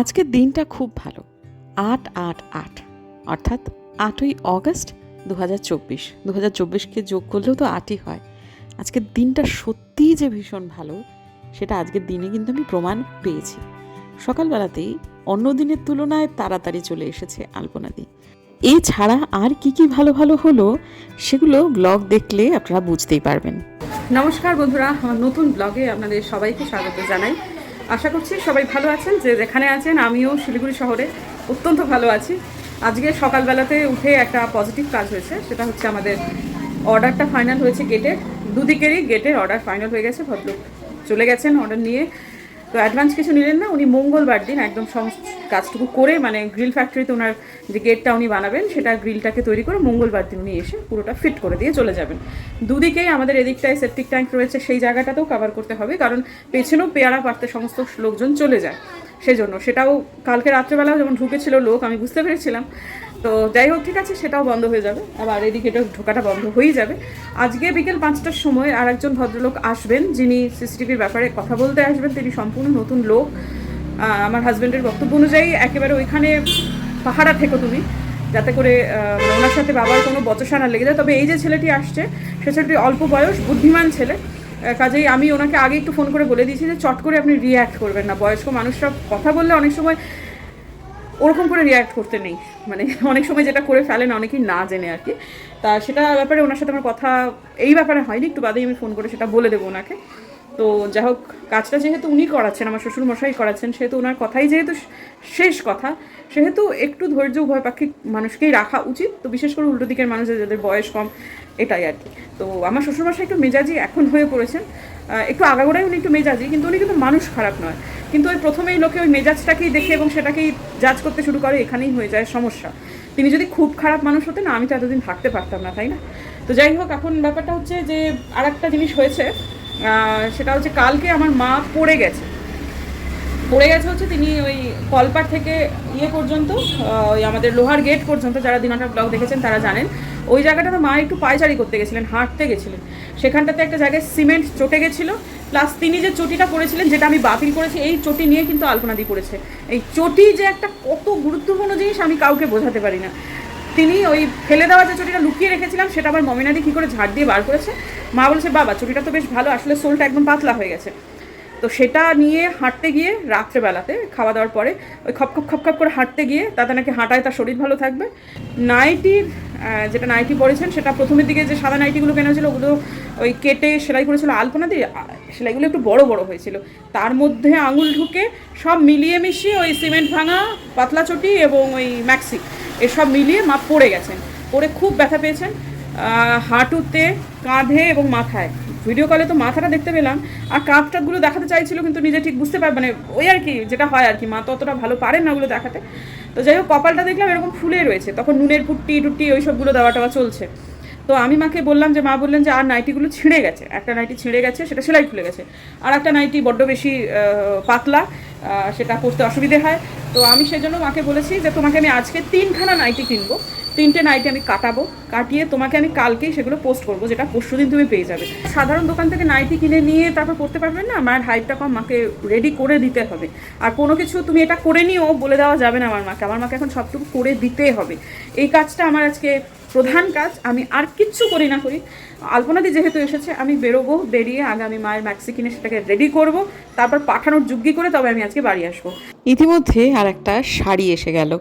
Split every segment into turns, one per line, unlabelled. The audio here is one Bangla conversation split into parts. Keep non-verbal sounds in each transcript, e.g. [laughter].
আজকের দিনটা খুব ভালো। আট আট আট। অর্থাৎ আটই অগস্ট দু হাজার চব্বিশ। দু হাজার চব্বিশকে যোগ করলেও তো আটই হয়। আজকের দিনটা সত্যিই যে ভীষণ ভালো, সেটা আজকের দিনে কিন্তু আমি প্রমাণ পেয়েছি। সকালবেলাতেই অন্য দিনের তুলনায় তাড়াতাড়ি চলে এসেছে আলপনাদি এছাড়া আর কি কি ভালো ভালো হলো, সেগুলো ব্লগ দেখলে আপনারা বুঝতেই পারবেন।
নমস্কার বন্ধুরা, আমার নতুন ব্লগে আপনাদের সবাইকে স্বাগত জানাই। আশা করছি সবাই ভালো আছেন, যে যেখানে আছেন, আমিও শিলিগুড়ি শহরে অত্যন্ত ভালো আছি। আজকে সকালবেলাতে উঠে একটা পজিটিভ কাজ হয়েছে, সেটা হচ্ছে আমাদের অর্ডারটা ফাইনাল হয়েছে গেটের দুদিকেরই গেটের অর্ডার ফাইনাল হয়ে গেছে, ভদ্রলোক চলে গেছেন অর্ডার নিয়ে। তো অ্যাডভান্স কিছু নিলেন না, উনি মঙ্গলবার দিন একদম সমস্ত কাজটুকু করে মানে গ্রিল ফ্যাক্টরিতে ওনার যে গেটটা উনি বানাবেন, সেটা গ্রিলটাকে তৈরি করে মঙ্গলবার দিন উনি এসে পুরোটা ফিট করে দিয়ে চলে যাবেন। দুদিকেই আমাদের এদিকটায় সেপটিক ট্যাঙ্ক রয়েছে, সেই জায়গাটাতেও কভার করতে হবে, কারণ পেছনেও পেয়ারা পারতে সমস্ত লোকজন চলে যায়। সেই জন্য সেটাও কালকে রাত্রেবেলাও যখন ঢুকেছিল লোক, আমি বুঝতে পেরেছিলাম। তো যাই হোক, ঠিক আছে, সেটাও বন্ধ হয়ে যাবে। আবার এদিকে এটা ঢোকাটা বন্ধ হয়েই যাবে। আজকে বিকেল পাঁচটার সময় আর একজন ভদ্রলোক আসবেন, যিনি সিসিটিভির ব্যাপারে কথা বলতে আসবেন। তিনি সম্পূর্ণ নতুন লোক। আমার হাজব্যান্ডের বক্তব্য অনুযায়ী একেবারে ওইখানে পাহাড়া থেকো তুমি, যাতে করে ওনার সাথে বাবার কোনো বচসা না লেগে যায়। তবে এই যে ছেলেটি আসছে, সে ছেলেটি অল্প বয়স, বুদ্ধিমান ছেলে। কাজেই আমি ওনাকে আগে একটু ফোন করে বলে দিয়েছি যে, চট করে আপনি রিয়্যাক্ট করবেন না। বয়স্ক মানুষরা কথা বললে অনেক সময় ওরকম করে রিয়াক্ট করতে নেই। মানে অনেক সময় যেটা করে ফেলেন, অনেকেই না জেনে আর কি। তা সেটা ব্যাপারে ওনার সাথে আমার কথা এই ব্যাপারে হয়নি, একটু বাদেই আমি ফোন করে সেটা বলে দেবো ওনাকে। তো যাই হোক, কাজটা যেহেতু উনি করাচ্ছেন, আমার শ্বশুর মশাই করাচ্ছেন, সেহেতু ওনার কথাই যেহেতু শেষ কথা, সেহেতু একটু ধৈর্য উভয় পাক্ষিক মানুষকেই রাখা উচিত। তো বিশেষ করে উল্টো দিকের মানুষের যাদের বয়স কম, এটাই আর কি। তো আমার শ্বশুরমশাই একটু মেজাজি এখন হয়ে পড়েছেন। একটু আগাগোড়াই উনি একটু মেজাজি, কিন্তু উনি কিন্তু মানুষ খারাপ নয়। কিন্তু ওই প্রথমেই লোকে ওই মেজাজটাকেই দেখে এবং সেটাকেই জাজ করতে শুরু করে, এখানেই হয়ে যায় সমস্যা। তিনি যদি খুব খারাপ মানুষ হতেন, আমি তো এতদিন থাকতে পারতাম না, তাই না? তো যাই হোক, এখন ব্যাপারটা হচ্ছে যে আর একটা জিনিস হয়েছে সেটা হচ্ছে কালকে আমার মা পড়ে গেছে। পড়ে গেছে হচ্ছে তিনি ওই কলপার থেকে ইয়ে পর্যন্ত ওই আমাদের লোহার গেট পর্যন্ত, যারা দিনাটা ব্লগ দেখেছেন তারা জানেন। ওই জায়গাটাতে মা একটু পায়চারি করতে গেছিলেন, হাঁটতে গেছিলেন। সেখানটাতে একটা জায়গায় সিমেন্ট চটে গেছিল প্লাস তিনি যে চটিটা পড়েছিলেন যেটা আমি বাতিল করেছি, এই চটি নিয়ে কিন্তু আলপনাদি পড়েছে। এই চটি যে একটা কত গুরুত্বপূর্ণ জিনিস আমি কাউকে বোঝাতে পারি না। তিনি ওই ফেলে দেওয়া যে চটিটা লুকিয়ে রেখেছিলাম, সেটা আবার মমিনাদি কী করে ঝাড় দিয়ে বার করেছে। মা বলেছে, বাবা, চটিটা তো বেশ ভালো, আসলে সোলটা একদম পাতলা হয়ে গেছে। তো সেটা নিয়ে হাঁটতে গিয়ে রাত্রেবেলাতে খাওয়া দাওয়ার পরে ওই খপ খপ খপ খপ করে হাঁটতে গিয়ে তাতে নাকি হাঁটায় তার শরীর ভালো থাকবে। নাইটির যেটা নাইটি পরেছেন, সেটা প্রথমের দিকে যে সাদা নাইটিগুলো কেনা ছিল, ওগুলো ওই কেটে সেলাই করেছিল আলপনা দিয়ে সেলাইগুলো একটু বড় বড় হয়েছিল। তার মধ্যে আঙুল ঢুকে সব মিলিয়ে মিশিয়ে ওই সিমেন্ট ভাঙা, পাতলা চটি এবং ওই ম্যাক্সি, এসব মিলিয়ে মা পড়ে গেছেন। পড়ে খুব ব্যথা পেয়েছেন। হাঁটুতে, কাঁধে এবং মাথায়। ভিডিও কলে তো মাথাটা দেখতে পেলাম। আর কাপ টাপগুলো দেখাতে চাইছিল, কিন্তু নিজে ঠিক বুঝতে পার মানে ওই আর কি, যেটা হয় আর কি, মা তো অতটা ভালো পারেন না ওগুলো দেখাতে। তো যাই হোক, কপালটা দেখলাম এরকম ফুলে রয়েছে। তখন নুনের পুট্টি টুট্টি ওই সবগুলো দেওয়া টাওয়া চলছে। তো আমি মাকে বললাম যে, মা বললেন যে, আর নাইটিগুলো ছিঁড়ে গেছে। একটা নাইটি ছিঁড়ে গেছে, সেটা সেলাই খুলে গেছে। আর একটা নাইটি বড্ড বেশি পাতলা সেটা পরতে অসুবিধে হয়। তো আমি সেজন্য মাকে বলেছি যে, তোমাকে আমি আজকে তিনখানা নাইটি কিনবো। তিনটে নাইটি আমি কাটাবো, কাটিয়ে তোমাকে আমি কালকেই সেগুলো পোস্ট করব, যেটা পরশু দিন তুমি পেয়ে যাবে। সাধারণ দোকান থেকে নাইটি কিনে নিয়ে তারপর পড়তে পারবেন না? মায়ের হাইটটা কম, মাকে রেডি করে দিতে হবে। আর কোনো কিছু তুমি এটা করে নিও, বলে দেওয়া যাবে না আমার মাকে। আমার মাকে এখন সবটুকু করে দিতে হবে। এই কাজটা আমার আজকে প্রধান কাজ, আমি আর কিচ্ছু করি না, করি। আলপনাদি যেহেতু এসেছে, আমি বেরোবো, বেরিয়ে আগে আমি মায়ের ম্যাক্সি কিনে সেটাকে রেডি করব, তারপর পাঠানোর যুগ্গি করে তবে আমি আজকে বাড়ি আসব।
ইতিমধ্যে আর একটা শাড়ি এসে গেল।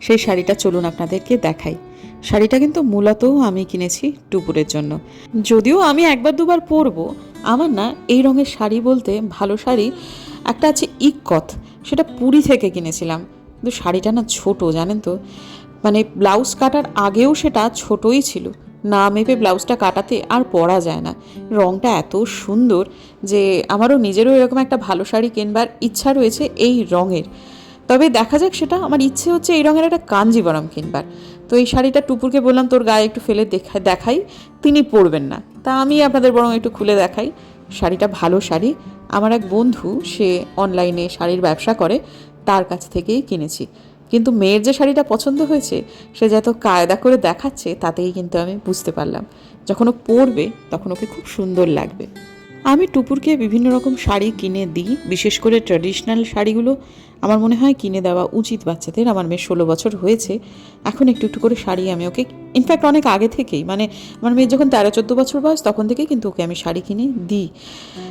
সেই শাড়িটা চলুন আপনাদেরকে দেখাই। শাড়িটা কিন্তু মূলত আমি কিনেছি টুপুরের জন্য। যদিও আমি একবার দুবার পরবো, আমার না এই রঙের শাড়ি বলতে ভালো শাড়ি একটা আছে ইকত সেটা পুরী থেকে কিনেছিলাম। কিন্তু শাড়িটা না ছোট, জানেন তো? মানে ব্লাউজ কাটার আগেও সেটা ছোটই ছিল। না মেপে ব্লাউজটা কাটাতে আর পরা যায় না। রঙটা এত সুন্দর যে আমারও নিজেরও এরকম একটা ভালো শাড়ি কিনবার ইচ্ছা রয়েছে এই রঙের। তবে দেখা যাক সেটা, আমার ইচ্ছে হচ্ছে এই রঙের একটা কাঞ্জিবরম কিনবার। তো এই শাড়িটা টুপুরকে বললাম, তোর গায়ে একটু ফেলে দেখা, দেখাই, তিনি পরবেন না। তা আমি আপনাদের বরং একটু খুলে দেখাই। শাড়িটা ভালো শাড়ি। আমার এক বন্ধু, সে অনলাইনে শাড়ির ব্যবসা করে, তার কাছ থেকেই কিনেছি। কিন্তু মেয়ের যে শাড়িটা পছন্দ হয়েছে, সে যত কায়দা করে দেখাচ্ছে, তাতেই কিন্তু আমি বুঝতে পারলাম। যখন ও পরবে, তখন ওকে খুব সুন্দর লাগবে। আমি টুপুরকে বিভিন্ন রকম শাড়ি কিনে দিই, বিশেষ করে ট্র্যাডিশনাল শাড়িগুলো। আমার মনে হয় কিনে দেওয়া উচিত বাচ্চাদের। আমার মেয়ে ষোলো বছর হয়েছে। এখন একটু একটু করে শাড়ি আমি ওকে ইনফ্যাক্ট অনেক আগে থেকেই মানে আমার মেয়ের যখন তেরো চোদ্দ বছর বয়স তখন থেকেই কিন্তু ওকে আমি শাড়ি কিনে দিই।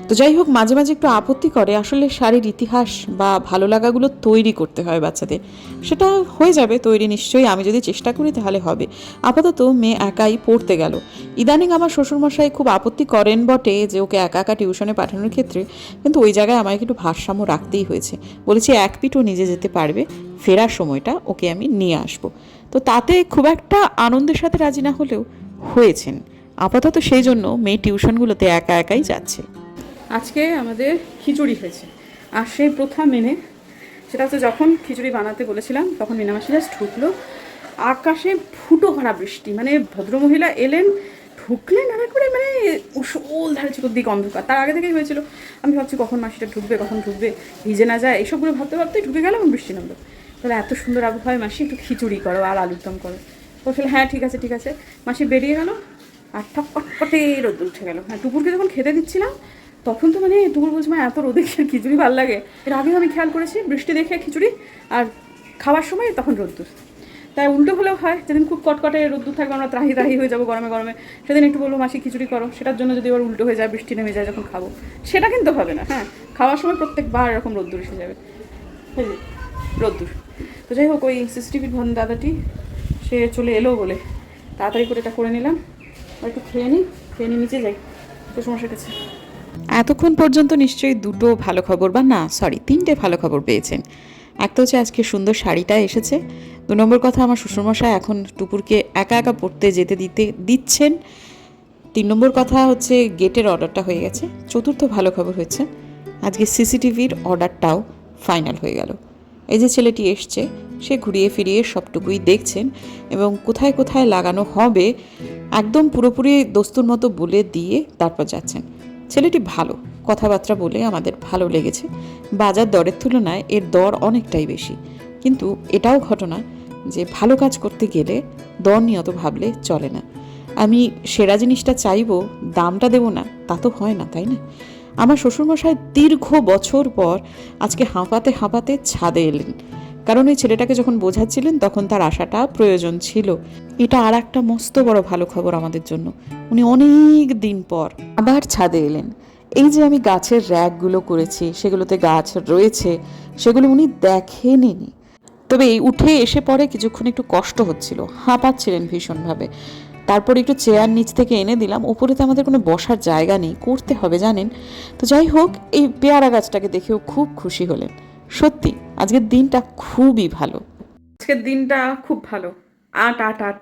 তো যাই হোক, মাঝে মাঝে একটু আপত্তি করে, আসলে শাড়ির ইতিহাস বা ভালো লাগাগুলো তৈরি করতে হয় বাচ্চাদের। সেটা হয়ে যাবে, তৈরি নিশ্চয়ই, আমি যদি চেষ্টা করি তাহলে হবে। আপাতত মেয়ে একাই পড়তে গেল। ইদানিং আমার শ্বশুরমশাই খুব আপত্তি করেন বটে যে ওকে একা একা টিউশনে পাঠানোর ক্ষেত্রে, কিন্তু ওই জায়গায় আমাকে একটু ভারসাম্য রাখতেই হয়েছে। বলেছি, এক পিঠও নিজে যেতে পারবে, ফেরার সময়টা ওকে আমি নিয়ে আসব। তো তাতে খুব একটা আনন্দের সাথে রাজি না হলেও হয়েছেন। আপাতত সেই জন্য মেয়ে টিউশনগুলোতে একা একাই যাচ্ছে।
আজকে আমাদের খিচুড়ি হয়েছে। আর সেই প্রথা মেনে সেটা হচ্ছে যখন খিচুড়ি বানাতে বলেছিলাম, তখন মিনামাসি জাস্ট ঢুকলো। আকাশে ফুটো ভরা বৃষ্টি মানে ভদ্রমহিলা এলেন ঢুকলেন আর একবারে মানে উসল ধারে চতুর্দিক অন্ধকার। তার আগে থেকেই হয়েছিল, আমি ভাবছি কখন মাসিটা ঢুকবে, কখন ঢুকবে, ভিজে না যায়, এইসবগুলো ভাবতে ভাবতে ঢুকে গেলাম বৃষ্টি নামলো। তাহলে এত সুন্দর আবহাওয়ায় মাসি একটু খিচুড়ি করো আর আলুর দম করো। বলছিল হ্যাঁ ঠিক আছে ঠিক আছে। মাসি বেরিয়ে গেল আর ঠক কটকটে রোদ উঠে গেল। হ্যাঁ দুপুরকে যখন খেতে দিচ্ছিলাম, তখন তো মানে দুপুর বলছি, মা, এত রোদে খিচুড়ি ভালো লাগে। এর আগেও আমি খেয়াল করেছি, বৃষ্টি দেখে খিচুড়ি আর খাওয়ার সময় তখন রোদ্দুর। তাই উল্টো হলেও হয়, যেদিন খুব কটকটে রোদ্দুর থাকবে, আমরা ত্রাহি ত্রাহি হয়ে যাব গরমে গরমে। সেদিন একটু বলব, মাসি, খিচুড়ি করো। সেটার জন্য যদি আবার উল্টো হয়ে যায়, বৃষ্টি নেমে যায়, যখন খাব। সেটা কিন্তু হবে না হ্যাঁ? খাওয়ার সময় প্রত্যেকবার এরকম রোদ্দুর এসে যাবে। রোদ্দুর। তো যাই হোক, ওই সিসিটিভির ভন দাদাটি, সে চলে এলো বলে। তাড়াতাড়ি করে এটা করে নিলাম। একটু খেয়ে নিই, খেয়ে নিয়ে নিচে যাই। তো সমস্যা গেছে
এতক্ষণ পর্যন্ত নিশ্চয়ই দুটো ভালো খবর, বা না সরি তিনটে ভালো খবর পেয়েছেন। এক তো হচ্ছে আজকে সুন্দর শাড়িটা এসেছে দু নম্বর কথা আমার শ্বশুরমশাই এখন টুপুরকে একা একা পড়তে যেতে দিতে দিচ্ছেন। তিন নম্বর কথা হচ্ছে গেটের অর্ডারটা হয়ে গেছে। চতুর্থ ভালো খবর হয়েছে। আজকে সিসিটিভির অর্ডারটাও ফাইনাল হয়ে গেল। এই যে ছেলেটি এসছে, সে ঘুরিয়ে ফিরিয়ে সবটুকুই দেখছেন এবং কোথায় কোথায় লাগানো হবে একদম পুরোপুরি দস্তুর মতো বলে দিয়ে তারপর যাচ্ছেন। ছেলেটি ভালো, কথাবার্তা বলে আমাদের ভালো লেগেছে। বাজার দরের তুলনায় এর দর অনেকটাই বেশি। কিন্তু এটাও ঘটনা যে ভালো কাজ করতে গেলে দর নিয়ত ভাবলে চলে না। আমি সেরা জিনিসটা চাইব, দামটা দেবো না, তা তো হয় না, তাই না? আমার শ্বশুরমশাই দীর্ঘ বছর পর আজকে হাঁপাতে হাঁপাতে ছাদে এলেন। কারণ ওই ছেলেটাকে যখন বোঝাচ্ছিলেন, তখন তার আশাটা প্রয়োজন ছিল। এটা আর একটা মস্ত বড় ভালো খবর আমাদের জন্য। উনি অনেক দিন পর আবার ছাদে এলেন। এই যে আমি গাছের র্যাকগুলো করেছি, সেগুলোতে গাছ রয়েছে, সেগুলো উনি দেখেননি তবে এই উঠে এসে পরে কিছুক্ষণ একটু কষ্ট হচ্ছিল, হাঁপাচ্ছিলেন ভীষণভাবে। তারপর একটু চেয়ার নিচ থেকে এনে দিলাম ওপরে তো আমাদের কোনো বসার জায়গা নেই, করতে হবে, জানেন? তো যাই হোক, এই পেয়ারা গাছটাকে দেখেও খুব খুশি হলেন। সত্যি, আজকের দিনটা খুবই ভালো।
আজকের দিনটা খুব ভালো। আট আট আট।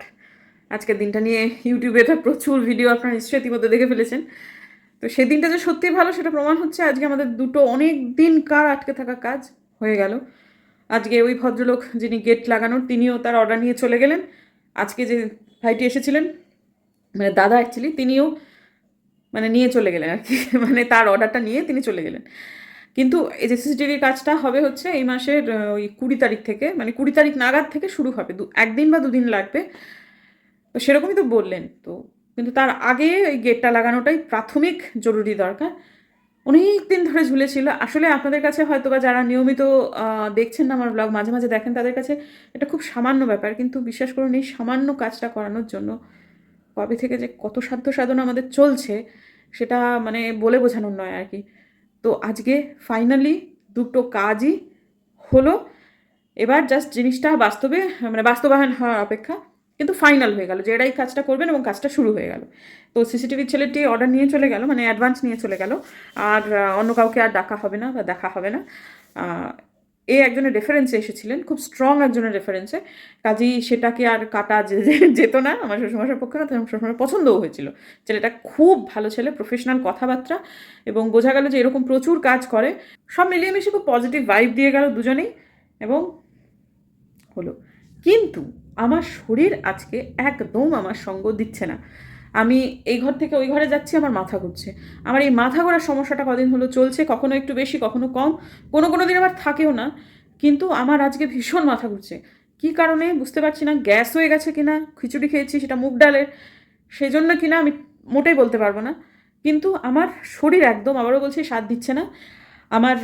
আজকের দিনটা নিয়ে ইউটিউবে তো প্রচুর ভিডিও আপনারা নিশ্চয়ই ইতিমধ্যে দেখে ফেলেছেন। তো সেই দিনটা যে সত্যি ভালো, সেটা প্রমাণ হচ্ছে আজকে আমাদের দুটো অনেক দিন কার আটকে থাকা কাজ হয়ে গেল। আজকে ওই ভদ্রলোক যিনি গেট লাগানোর, তিনিও তার অর্ডার নিয়ে চলে গেলেন। আজকে যে ভাইটি এসেছিলেন মানে দাদা অ্যাকচুয়ালি তিনিও মানে নিয়ে চলে গেলেন আর কি। [laughs] মানে তার অর্ডারটা নিয়ে তিনি চলে গেলেন। কিন্তু এই যে সিসিটিভির কাজটা হবে হচ্ছে এই মাসের ওই কুড়ি তারিখ থেকে মানে কুড়ি তারিখ নাগাদ থেকে শুরু হবে। দু একদিন বা দুদিন লাগবে। তো সেরকমই তো বললেন। তো, কিন্তু তার আগে ওই গেটটা লাগানোটাই প্রাথমিক জরুরি দরকার। অনেক দিন ধরে ঝুলেছিল। আসলে আপনাদের কাছে হয়তো বা যারা নিয়মিত দেখছেন না আমার ব্লগ মাঝে মাঝে দেখেন, তাদের কাছে এটা খুব সামান্য ব্যাপার। কিন্তু বিশ্বাস করুন, এই সামান্য কাজটা করানোর জন্য কবে থেকে যে কত সাধ্য সাধনা আমাদের চলছে, সেটা মানে বলে বোঝানোর নয় আর কি। তো আজকে ফাইনালি দুটো কাজই হলো। এবার জাস্ট জিনিসটা বাস্তবে মানে বাস্তবায়ন হওয়ার অপেক্ষা। কিন্তু ফাইনাল হয়ে গেল, যে এরাই কাজটা করবেন এবং কাজটা শুরু হয়ে গেল। তো সিসিটিভির ছেলেটি অর্ডার নিয়ে চলে গেল মানে অ্যাডভান্স নিয়ে চলে গেল। আর অন্য কাউকে আর ডাকা হবে না বা দেখা হবে না। এ একজনের রেফারেন্সে এসেছিলেন, খুব স্ট্রং একজনের রেফারেন্সে কাজেই সেটাকে আর কাটা যেত না, আমার শ্বশুরমশার পক্ষে না শ্বশুরমশার পছন্দও হয়েছিল। ছেলেটা খুব ভালো ছেলে প্রফেশনাল কথাবার্তা এবং বোঝা গেল যে এরকম প্রচুর কাজ করে। সব মিলিয়ে মিশিয়ে খুব পজিটিভ ভাইব দিয়ে গেল দুজনেই এবং হলো। কিন্তু আমার শরীর আজকে একদম আমার সঙ্গ দিচ্ছে না। আমি এই ঘর থেকে ওই ঘরে যাচ্ছি, আমার মাথা ঘুরছে। আমার এই মাথা ঘোরার সমস্যাটা কদিন হলো চলছে, কখনো একটু বেশি, কখনো কম। কোনো কোনো দিন আবার থাকেও না। কিন্তু আমার আজকে ভীষণ মাথা ঘুরছে। কী কারণে বুঝতে পারছি না, গ্যাস হয়ে গেছে কিনা, খিচুড়ি খেয়েছি, সেটা মুগ ডালের। সেই জন্য কিনা আমি মোটেই বলতে পারব না। কিন্তু আমার শরীর একদম, আবারও বলছি, স্বাদ দিচ্ছে না। আমার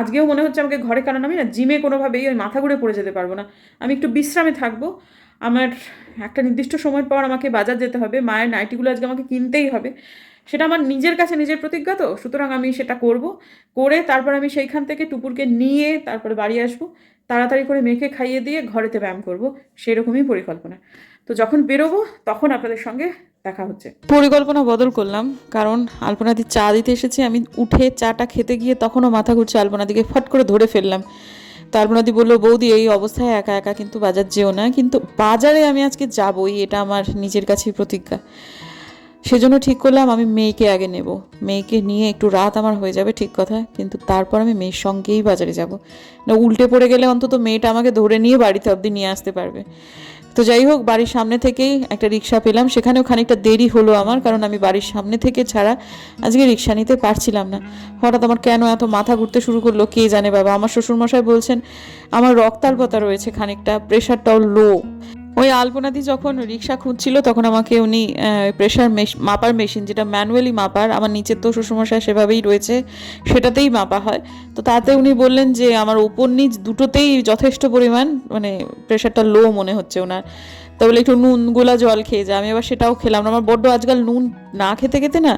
আজকেও মনে হচ্ছে আমাকে ঘরে কারণ আমি না জিমে কোনোভাবেই ওই মাথা ঘুরে পড়ে যেতে পারব না। আমি একটু বিশ্রামে থাকব। আমার একটা নির্দিষ্ট সময় পর আমাকে বাজার যেতে হবে। মায়ের নাইটিগুলো আজকে আমাকে কিনতেই হবে। সেটা আমার নিজের কাছে নিজের প্রতিজ্ঞা তো। সুতরাং আমি সেটা করব। করে তারপর আমি সেইখান থেকে টুপুরকে নিয়ে তারপরে বাড়ি আসব। তাড়াতাড়ি করে মেখে খাইয়ে দিয়ে ঘরেতে ব্যায়াম করব, সেরকমই পরিকল্পনা। তো যখন বেরোবো, তখন আপনাদের সঙ্গে দেখা হচ্ছে।
পরিকল্পনা বদল করলাম, কারণ আলপনাদি চা দিতে এসেছি। আমি উঠে চাটা খেতে গিয়ে তখনও মাথা ঘুরছে, আলপনাদিকে ফট করে ধরে ফেললাম। তো আলপনাদি বলল, বৌদি, এই অবস্থায় একা একা কিন্তু বাজার যেও না, কিন্তু বাজারে আমি আজকে যাবই, এটা আমার নিজের কাছেই প্রতিজ্ঞা। সেজন্য ঠিক করলাম আমি মেয়েকে আগে নেব। মেয়েকে নিয়ে একটু রাত আমার হয়ে যাবে ঠিক কথা, কিন্তু তারপর আমি মেয়ের সঙ্গেই বাজারে যাব। না, উল্টে পড়ে গেলে অন্তত মেয়েটা আমাকে ধরে নিয়ে বাড়িতে অবধি নিয়ে আসতে পারবে। তো যাই হোক, বাড়ির সামনে থেকেই একটা রিক্সা পেলাম। সেখানেও খানিকটা দেরি হলো আমার, কারণ আমি বাড়ির সামনে থেকে ছাড়া আজকে রিক্সা নিতে পারছিলাম না। হঠাৎ আমার কেন এত মাথা ঘুরতে শুরু করল কে জানে বাবা? আমার শ্বশুরমশাই বলছেন, আমার রক্তাল্পতা রয়েছে খানিকটা প্রেশারটাও লো ওই আলপনাদি যখন রিক্সা খুঁজছিল, তখন আমাকে উনি প্রেশার মাপার মেশিন যেটা ম্যানুয়ালি মাপার, আমার নিচের তো শ্বশুরমশাই সেভাবেই রয়েছে, সেটাতেই মাপা হয়। তো তাতে উনি বললেন যে, আমার উপর নিচ দুটোতেই যথেষ্ট পরিমাণ মানে প্রেশারটা লো মনে হচ্ছে ওনার। তা বলে, একটু নুন, গোলা জল খেয়ে যা। আমি আবার সেটাও খেলাম না। আমার বড্ড আজকাল নুন না খেতে খেতে না,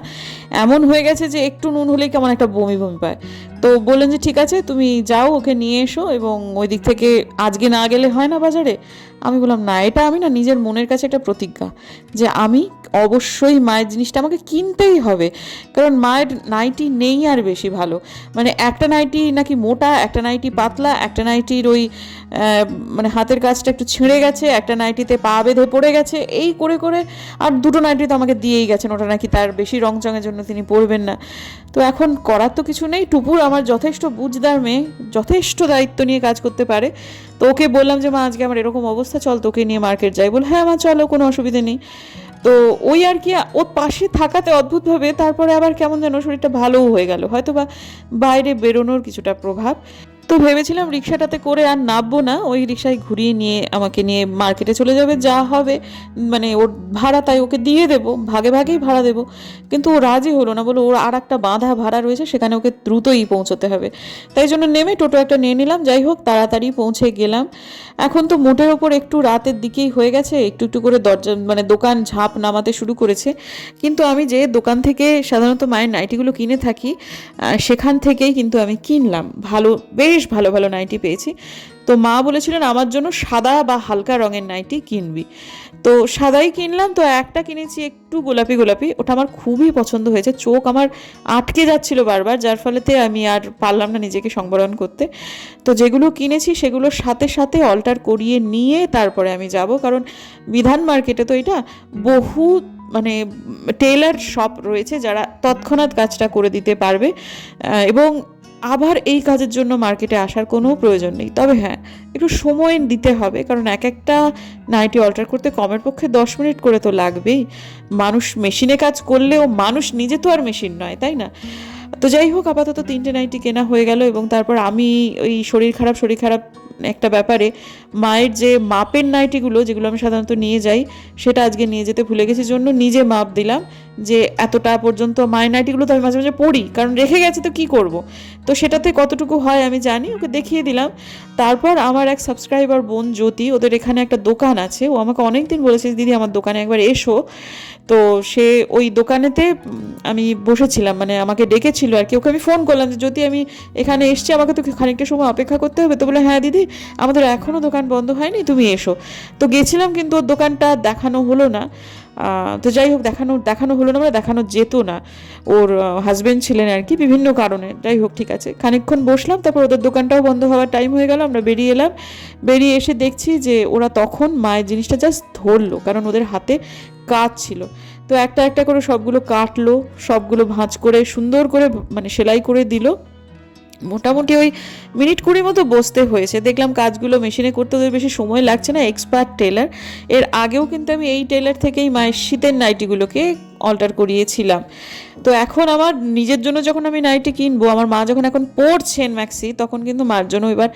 এমন হয়ে গেছে যে, একটু নুন হলেই কেমন একটা বমি বমি পায়। তো বললেন যে, ঠিক আছে, তুমি যাও, ওকে নিয়ে এসো এবং ওই দিক থেকে আজকে না গেলে হয় না বাজারে? আমি বললাম, না, এটা আমি না নিজের মনের কাছে একটা প্রতিজ্ঞা যে আমি অবশ্যই মায়ের জিনিসটা আমাকে কিনতেই হবে। কারণ মায়ের নাইটি নেই আর বেশি ভালো। মানে একটা নাইটি নাকি মোটা, একটা নাইটি পাতলা, একটা নাইটির ওই মানে হাতের কাজটা একটু ছিঁড়ে গেছে, একটা নাইটিতে পা বেঁধে পড়ে গেছে, এই করে করে আর দুটো নাইটি তো আমাকে দিয়েই গেছেন। ওটা নাকি তার বেশি রংচঙের জন্য তিনি পরবেন না। তো এখন করার তো কিছু নেই। টুপুর আমার যথেষ্ট বুঝদার মেয়ে, যথেষ্ট দায়িত্ব নিয়ে কাজ করতে পারে। তো ওকে বললাম যে, মা, আজকে আমার এরকম অবস্থা, চল তোকে নিয়ে মার্কেট যাই। বল হ্যাঁ মা, চলো, কোনো অসুবিধে নেই। তো ওই আর কি ওর পাশে থাকাতে অদ্ভুতভাবে তারপরে আবার কেমন যেন শরীরটা ভালোও হয়ে গেল। হয়তো বা বাইরে বেরোনোর কিছুটা প্রভাব। তো ভেবেছিলাম রিক্সাটাতে করে আর নামবো না। ওই রিক্সায় ঘুরিয়ে নিয়ে আমাকে নিয়ে মার্কেটে চলে যাবে, যা হবে। মানে ওর ভাড়া তাই ওকে দিয়ে দেবো, ভাগে ভাগেই ভাড়া দেবো। কিন্তু ও রাজি হলো না বলো ওর আর একটা বাঁধা ভাড়া রয়েছে, সেখানে ওকে দ্রুতই পৌঁছতে হবে। তাই জন্য নেমে টোটো একটা নিয়ে নিলাম, যাই হোক তাড়াতাড়ি পৌঁছে গেলাম। এখন তো মোটের ওপর একটু রাতের দিকেই হয়ে গেছে, একটু একটু করে দরজা মানে দোকান ঝাঁপ নামাতে শুরু করেছে। কিন্তু আমি যে দোকান থেকে সাধারণত মায়ের নাইটিগুলো কিনে থাকি সেখান থেকেই কিন্তু আমি কিনলাম। ভালো, বেশ ভালো ভালো নাইটি পেয়েছি। তো মা বলেছিলেন, আমার জন্য সাদা বা হালকা রঙের নাইটি কিনবি। তো সাদাই কিনলাম, তো একটা কিনেছি একটু গোলাপি গোলাপি, ওটা আমার খুবই পছন্দ হয়েছে। চোখ আমার আটকে যাচ্ছিল বারবার, যার ফলেতে আমি আর পারলাম না নিজেকে সংবরণ করতে। তো যেগুলো কিনেছি সেগুলোর সাথে সাথে অল্টার করিয়ে নিয়ে তারপরে আমি যাব। কারণ বিধান মার্কেটে তো এটা বহু মানে টেলার শপ রয়েছে, যারা তৎক্ষণাৎ কাজটা করে দিতে পারবে। এবং আবার এই কাজের জন্য মার্কেটে আসার কোনো প্রয়োজন নেই। তবে হ্যাঁ একটু সময় দিতে হবে, কারণ এক একটা নাইটি অল্টার করতে কমের পক্ষে দশ মিনিট করে তো লাগবেই। মানুষ মেশিনে কাজ করলেও মানুষ নিজে তো আর মেশিন নয়, তাই না? তো যাই হোক আপাতত তিনটে নাইটি কেনা হয়ে গেল এবং তারপর আমি ওই শরীর খারাপ শরীর খারাপ একটা ব্যাপারে মায়ের যে মাপের নাইটিগুলো যেগুলো আমি সাধারণত নিয়ে যাই, সেটা আজকে নিয়ে যেতে ভুলে গেছি জন্য নিজে মাপ দিলাম যে এতটা পর্যন্ত মায়ের নাইটিগুলো তো আমি মাঝে মাঝে পড়ি, কারণ রেখে গেছে তো কি করব? তো সেটাতে কতটুকু হয় আমি জানি, ওকে দেখিয়ে দিলাম। তারপর আমার এক সাবস্ক্রাইবার বোন জ্যোতি, ওদের এখানে একটা দোকান আছে, ও আমাকে অনেক দিন বলেছে, দিদি, আমার দোকানে একবার এসো। তো সে ওই দোকানেতে আমি বসেছিলাম মানে আমাকে ডেকেছিল আর কি। ওকে আমি ফোন করলাম যে যদি আমি এখানে এসছি, আমাকে তো খানিকটা সময় অপেক্ষা করতে হবে। তো বলে হ্যাঁ দিদি, আমাদের এখনও দোকান বন্ধ হয়নি, তুমি এসো। তো গেছিলাম কিন্তু ওর দোকানটা দেখানো হলো না। তো যাই হোক, দেখানো দেখানো হলো না মানে দেখানো যেত না। ওর হাজব্যান্ড ছিলেন আর কি, বিভিন্ন কারণে। যাই হোক, ঠিক আছে। খানিকক্ষণ বসলাম, তারপর ওদের দোকানটাও বন্ধ হওয়ার টাইম হয়ে গেল, আমরা বেরিয়ে এলাম। বেরিয়ে এসে দেখছি যে ওরা তখন মায়ের জিনিসটা জাস্ট ধরলো, কারণ ওদের হাতে কাজ ছিল। তো একটা একটা করে সবগুলো কাটলো, সবগুলো ভাঁজ করে, সুন্দর করে মানে সেলাই করে দিল। মোটামুটি ওই মিনিট কুড়ি মতো বসতে হয়েছে। দেখলাম কাজগুলো মেশিনে করতে ওদের বেশি সময় লাগছে না, এক্সপার্ট টেলার। এর আগেও কিন্তু আমি এই টেলার থেকেই মায়ের শীতের নাইটিগুলোকে অল্টার করিয়েছিলাম। তো এখন আমার নিজের জন্য যখন আমি নাইটি কিনবো, আমার মা যখন এখন পড়ছেন ম্যাক্সি তখন কিন্তু মার জন্য এবার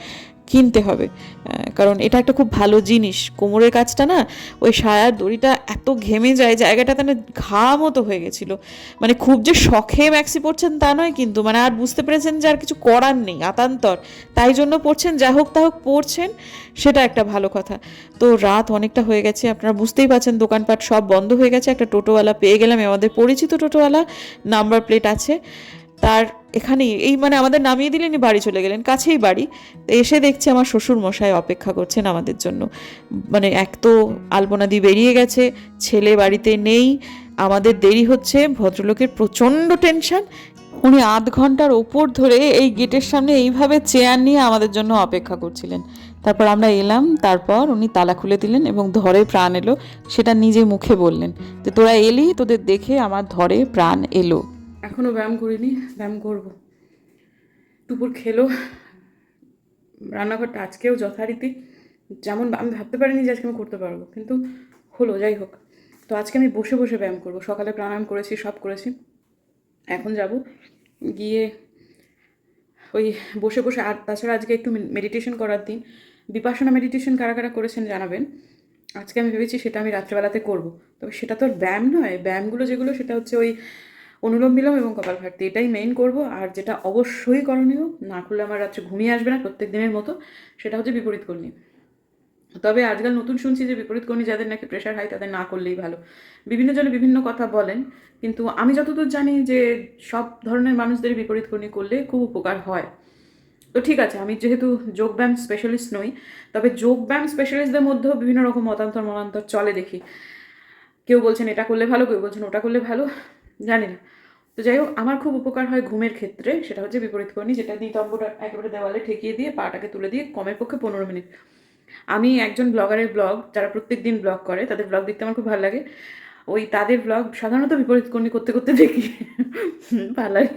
কিনতে হবে। কারণ এটা একটা খুব ভালো জিনিস। কোমরের কাজটা না, ওই সায়ার দড়িটা এত ঘেমে যায়, জায়গাটা তাহলে ঘা মতো হয়ে গেছিল। মানে খুব যে শখে ম্যাক্সি পড়ছেন তা নয় কিন্তু মানে আর বুঝতে পেরেছেন যে আর কিছু করার নেই, আতান্তর। তাই জন্য পড়ছেন যা হোক তা হোক পড়ছেন সেটা একটা ভালো কথা। তো রাত অনেকটা হয়ে গেছে, আপনারা বুঝতেই পারছেন, দোকানপাট সব বন্ধ হয়ে গেছে, একটা টোটোওয়ালা পেয়ে গেলাম আমাদের পরিচিত টোটোওয়ালা, নাম্বার প্লেট আছে। তার এখানেই, এই মানে আমাদের নামিয়ে দিলেনই বাড়ি চলে গেলেন, কাছেই বাড়ি। এসে দেখছি আমার শ্বশুর মশাই অপেক্ষা করছেন আমাদের জন্য। মানে এক তো আলপনাদি বেরিয়ে গেছে, ছেলে বাড়িতে নেই, আমাদের দেরি হচ্ছে, ভদ্রলোকের প্রচণ্ড টেনশন। উনি আধ ঘণ্টার ওপর ধরে এই গেটের সামনে এইভাবে চেয়ার নিয়ে আমাদের জন্য অপেক্ষা করছিলেন। তারপর আমরা এলাম, তারপর উনি তালা খুলে দিলেন এবং ধরে প্রাণ এলো, সেটা নিজে মুখে বললেন যে, তোরা এলি, তোদের দেখে আমার ধরে প্রাণ এলো।
এখনও ব্যায়াম করিনি, ব্যায়াম করব। দুপুর খেলো। রান্নাঘরটা আজকেও যথারীতি যেমন আমি ভাবতে পারিনি যে আজকে আমি করতে পারব, কিন্তু হলো, যাই হোক। তো আজকে আমি বসে বসে ব্যায়াম করব। সকালে প্রাণায়াম করেছি, সব করেছি। এখন যাব গিয়ে ওই বসে বসে আর তাছাড়া আজকে একটু মেডিটেশন করার দিন। বিপাসনা মেডিটেশন কারা কারা করেছেন জানাবেন। আজকে আমি ভেবেছি সেটা আমি রাত্রেবেলাতে করব। তবে সেটা তো ব্যায়াম নয়। ব্যায়ামগুলো যেগুলো সেটা হচ্ছে ওই অনুলোম বিলোম এবং কপালভাতি এটাই মেইন করব। আর যেটা অবশ্যই করণীয়, না করলে আমার রাত্রে ঘুমিয়ে আসবে না প্রত্যেক দিনের মতো, সেটা হচ্ছে বিপরীত কর্ণী তবে আজকাল নতুন শুনছি যে বিপরীত কর্ণী যাদের নাকি প্রেশার হাই তাদের না করলেই ভালো। বিভিন্ন জনে বিভিন্ন কথা বলেন, কিন্তু আমি যতদূর জানি যে সব ধরনের মানুষদের বিপরীত কর্ণী করলে খুব উপকার হয়। তো ঠিক আছে, আমি যেহেতু যোগব্যায়াম স্পেশালিস্ট নই, তবে যোগব্যায়াম স্পেশালিস্টদের মধ্যেও বিভিন্ন রকম মতান্তর মতান্তর চলে দেখি। কেউ বলছেন এটা করলে ভালো, কেউ বলছেন ওটা করলে ভালো। জানি না। তো যাই হোক, আমার খুব উপকার হয় ঘুমের ক্ষেত্রে, সেটা হচ্ছে বিপরীত কর্ণী যেটা নিতম্বটা একেবারে দেওয়ালে ঠেকিয়ে দিয়ে পাটাকে তুলে দিয়ে কমের পক্ষে পনেরো মিনিট। আমি একজন ব্লগারের ব্লগ, যারা প্রত্যেক দিন ব্লগ করে, তাদের ব্লগ দেখতে আমার খুব ভালো লাগে। ওই তাদের ব্লগ সাধারণত বিপরীত কর্ণী করতে করতে দেখি। ভালো লাগে।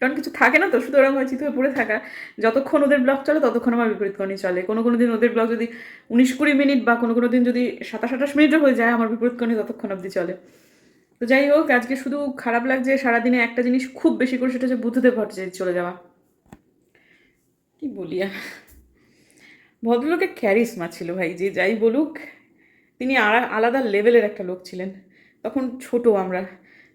কারণ কিছু থাকে না তো ওরকম চিত হয়ে পড়ে থাকা। যতক্ষণ ওদের ব্লগ চলে, ততক্ষণ আমার বিপরীত কর্ণী চলে। কোনো কোনো দিন ওদের ব্লগ যদি উনিশ কুড়ি মিনিট বা কোনো কোনো দিন যদি সাতাশ আঠাশ মিনিটও হয়ে যায়, আমার বিপরীত কর্ণী ততক্ষণ অবধি চলে। তো যাই হোক, আজকে শুধু খারাপ লাগছে সারাদিনে একটা জিনিস খুব বেশি করে, সেটা হচ্ছে বুদ্ধদেব ভট্টাচার্য চলে যাওয়া। কি বলি আর? ভদ্রলোকের ক্যারিসমা ছিল ভাই, যে যাই বলুক, তিনি আলা- আলাদা লেভেলের একটা লোক ছিলেন। তখন ছোট আমরা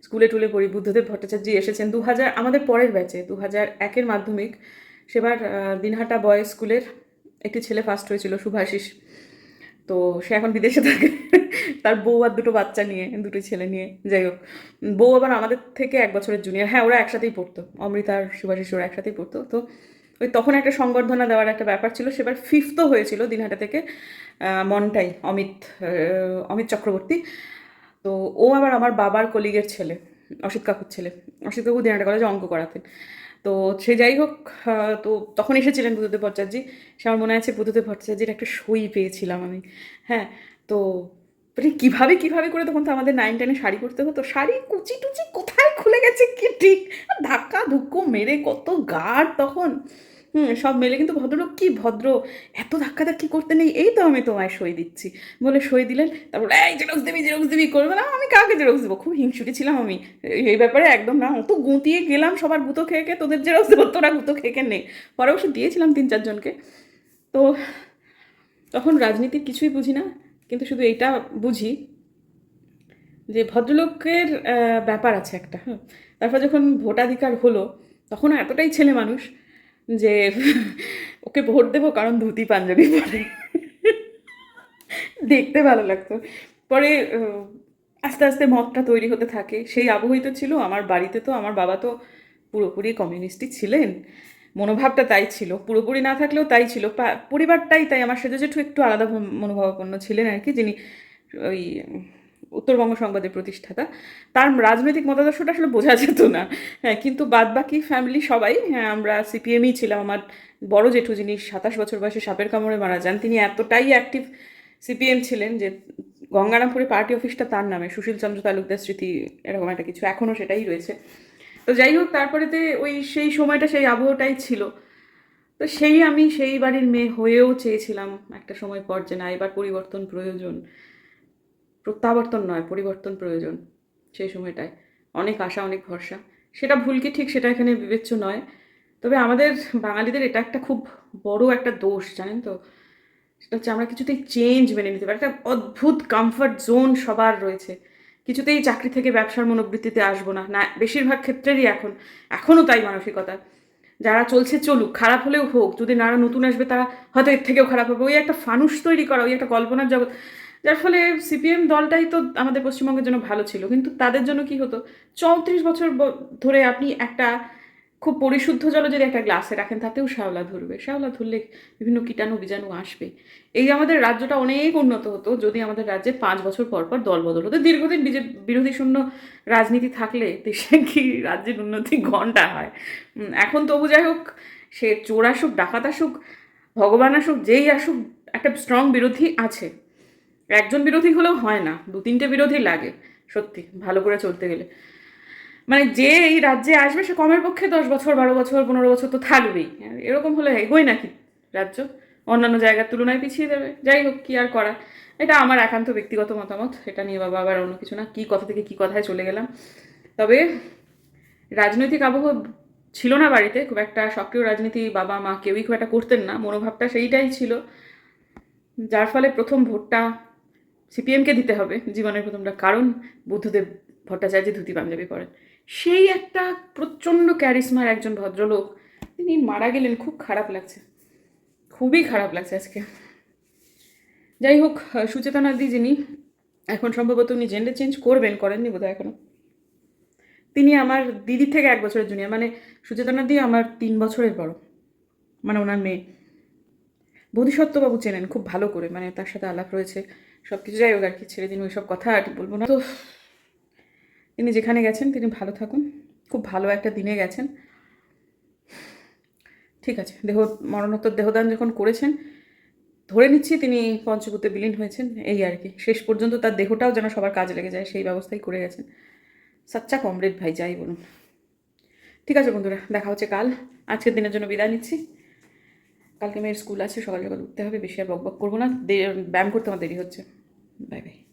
স্কুলে টুলে পড়ি, বুদ্ধদেব ভট্টাচার্য এসেছেন। দু হাজার, আমাদের পরের ব্যাচে দু হাজার একের মাধ্যমিক, সেবার দিনহাটা বয়েজ স্কুলের একটি ছেলে ফার্স্ট হয়েছিল শুভাশিস তো সে এখন বিদেশে থাকে। তার বউ আর দুটো বাচ্চা নিয়ে, দুটো ছেলে নিয়ে। যাই হোক, বউ আবার আমাদের থেকে এক বছরের জুনিয়র হ্যাঁ ওরা একসাথেই পড়তো। অমৃতা আর শুভাশিস ওরা একসাথেই পড়তো। তো ওই তখন একটা সংবর্ধনা দেওয়ার একটা ব্যাপার ছিল। সেবার ফিফথও হয়েছিল দিনহাটা থেকে মনটাই, অমিত অমিত চক্রবর্তী। তো ও আবার আমার বাবার কলিগের ছেলে, অসিত কাকুর ছেলে। অসিত কাকু দিনহাটা কলেজে অঙ্ক করাতেন। তো সে যাই হোক তো তখন এসেছিলেন বুদ্ধদেব ভট্টাচার্যি। সে আমার মনে আছে বুদ্ধদেব ভট্টাচার্যের একটা সই পেয়েছিলাম আমি। হ্যাঁ তো মানে কীভাবে কীভাবে করে তখন তো আমাদের নাইন টেনে শাড়ি করতে হতো? শাড়ি কুচি টুচি কোথায় খুলে গেছে কি ঠিক? ধাক্কা ধুক্কো মেরে কত গাঢ় তখন। হুম, সব মেলে। কিন্তু ভদ্রলোক কি ভদ্র? এত ধাক্কা ধাক্কি করতে নেই। এই তো আমি তোমায় সই দিচ্ছি। বলে সই দিলেন। তারপর, এই, জেরক্স দিবি জেরক্স দিবি করবে না আমি কাকে জেরক্স দেবো? খুব হিংসুটি ছিলাম আমি। এই- ব্যাপারে একদম না, অত গুঁতিয়ে গেলাম সবার গুঁতো খেয়ে খেয়ে, তোদের জেরক্স দেবো, তোরা গুঁতো খেয়ে খেয়ে নেই পরে অবশ্য দিয়েছিলাম তিন চারজনকে তো তখন রাজনীতির কিছুই বুঝি না, কিন্তু শুধু এইটা বুঝি যে ভদ্রলোকের ব্যাপার আছে একটা। হুম। তারপর যখন ভোটাধিকার হলো, তখন এতটাই ছেলে মানুষ যে ওকে ভোট দেবো কারণ ধুতি পাঞ্জাবি পরে। দেখতে ভালো লাগতো। পরে আস্তে আস্তে মতটা তৈরি হতে থাকে। সেই আবহই তো ছিল, আমার বাড়িতে তো, আমার বাবা তো পুরোপুরি কমিউনিস্টই ছিলেন। মনোভাবটা তাই ছিল। পুরোপুরি না থাকলেও তাই ছিল। পরিবারটাই তাই। আমার সেজে জেঠু একটু আলাদা মনোভাবাপন্ন ছিলেন আর কি, যিনি ওই উত্তরবঙ্গ সংবাদের প্রতিষ্ঠাতা। তার রাজনৈতিক মতাদর্শটা আসলে বোঝা যেত না। হ্যাঁ কিন্তু বাদ বাকি ফ্যামিলি সবাই হ্যাঁ আমরা সিপিএমই ছিলাম। আমার বড় জেঠু যিনি সাতাশ বছর বয়সে সাপের কামড়ে মারা যান, তিনি এতটাই অ্যাক্টিভ সিপিএম ছিলেন যে গঙ্গারামপুরে পার্টি অফিসটা তার নামে, সুশীল চন্দ্র তালুকদার স্মৃতি, এরকম একটা কিছু। এখনও সেটাই রয়েছে। তো যাই হোক, তারপরেতে ওই সেই সময়টা, সেই আবহটাই ছিল। তো সেই আমি সেই বাড়ির মেয়ে হয়েও চেয়েছিলাম একটা সময় পর যে না, এবার পরিবর্তন প্রয়োজন। প্রত্যাবর্তন নয়, পরিবর্তন প্রয়োজন সেই সময়টায়। অনেক আশা, অনেক ভরসা। সেটা ভুল কি ঠিক সেটা এখানে বিবেচ্য নয়। তবে আমাদের বাঙালিদের এটা একটা খুব বড় একটা দোষ, জানেন তো? সেটা হচ্ছে আমরা কিছুতেই চেঞ্জ মেনে নিতে পারি একটা অদ্ভুত কমফর্ট জোন সবার রয়েছে। কিছুতেই চাকরি থেকে ব্যবসার মনোবৃত্তিতে আসব না। না, বেশিরভাগ ক্ষেত্রেরই এখন এখনও তাই মানসিকতা। যারা চলছে চলুক, খারাপ হলেও হোক, যদি নারা নতুন আসবে তারা হয়তো এর থেকেও খারাপ হবে। ওই একটা ফানুস তৈরি করা, ওই একটা কল্পনার জগৎ। যার ফলে সিপিএম দলটাই তো আমাদের পশ্চিমবঙ্গের জন্য ভালো ছিল। কিন্তু তাদের জন্য কি হতো? চৌত্রিশ বছর ধরে আপনি একটা খুব পরিশুদ্ধ জল যদি একটা গ্লাসে রাখেন, তাতেও শ্যাওলা ধরবে। শ্যাওলা ধরলে বিভিন্ন কীটাণু, বীজাণু আসবে। এই আমাদের রাজ্যটা অনেক উন্নত হতো যদি আমাদের রাজ্যে পাঁচ বছর পর পর দল বদল হতো। দীর্ঘদিন বিজে- বিরোধী শূন্য রাজনীতি থাকলে দেশে কি রাজ্যের উন্নতি ঘণ্টা হয়? এখন তবু যাই হোক, সে চোর আসুক, ডাকাত আসুক, ভগবান আসুক, যেই আসুক, একটা স্ট্রং বিরোধী আছে। একজন বিরোধী হলেও হয় না, দু তিনটে বিরোধী লাগে, সত্যি, ভালো করে চলতে গেলে। মানে যে এই রাজ্যে আসবে, সে কমের পক্ষে দশ বছর, বারো বছর, পনেরো বছর তো থাকবেই। এরকম হলে এগোয় নাকি রাজ্য? অন্যান্য জায়গার তুলনায় পিছিয়ে দেবে। যাই হোক, কি আর করা? এটা আমার একান্ত ব্যক্তিগত মতামত। এটা নিয়ে বাবা আবার অন্য কিছু না, কী কথা থেকে কী কথায় চলে গেলাম। তবে রাজনৈতিক আবহ ছিল না বাড়িতে, খুব একটা সক্রিয় রাজনীতি বাবা মা কেউই খুব একটা করতেন না, মনোভাবটা সেইটাই ছিল। যার ফলে প্রথম ভোটটা সিপিএমকে দিতে হবে জীবনের প্রথমটা। কারণ বুদ্ধদেব ভট্টাচার্য ধুতি পাঞ্জাবি পরেন। সেই একটা প্রচণ্ড ক্যারিসমার একজন ভদ্রলোক, তিনি মারা গেলেন, খুব খারাপ লাগছে। খুবই খারাপ লাগছে আজকে। যাই হোক সুচেতনাদি যিনি, এখন সম্ভবত উনি জেন্ডার চেঞ্জ করবেন, করেননি বোধহয় এখনও। তিনি আমার দিদির থেকে এক বছরের জুনিয়র মানে সুচেতনাদি আমার তিন বছরের বড় মানে ওনার মেয়ে। বোধিসত্ত্ববাবু চেনেন, খুব ভালো করে মানে তার সাথে আলাপ রয়েছে। সব কিছু যাই হোক আর কি, ছেড়ে দিন ওইসব কথা, আর বলব না। তো তিনি যেখানে গেছেন, তিনি ভালো থাকুন। খুব ভালো একটা দিনে গেছেন। ঠিক আছে, দেহ, মরণোত্তর দেহদান যখন করেছেন, ধরে নিচ্ছি তিনি পঞ্চভূতে বিলীন হয়েছেন, এই আর কি। শেষ পর্যন্ত তার দেহটাও যেন সবার কাজে লেগে যায়, সেই ব্যবস্থাই করে গেছেন। সাচ্চা কমরেড ভাই, যাই বলুন। ঠিক আছে বন্ধুরা, দেখা হচ্ছে কাল। আজকের দিনের জন্য বিদায় নিচ্ছি। কালকে মেয়ের স্কুল আছে, সকাল সকাল উঠতে হবে, বেশি আর বক বক করব না ব্যায়াম করতে আমার দেরি হচ্ছে। Bye bye.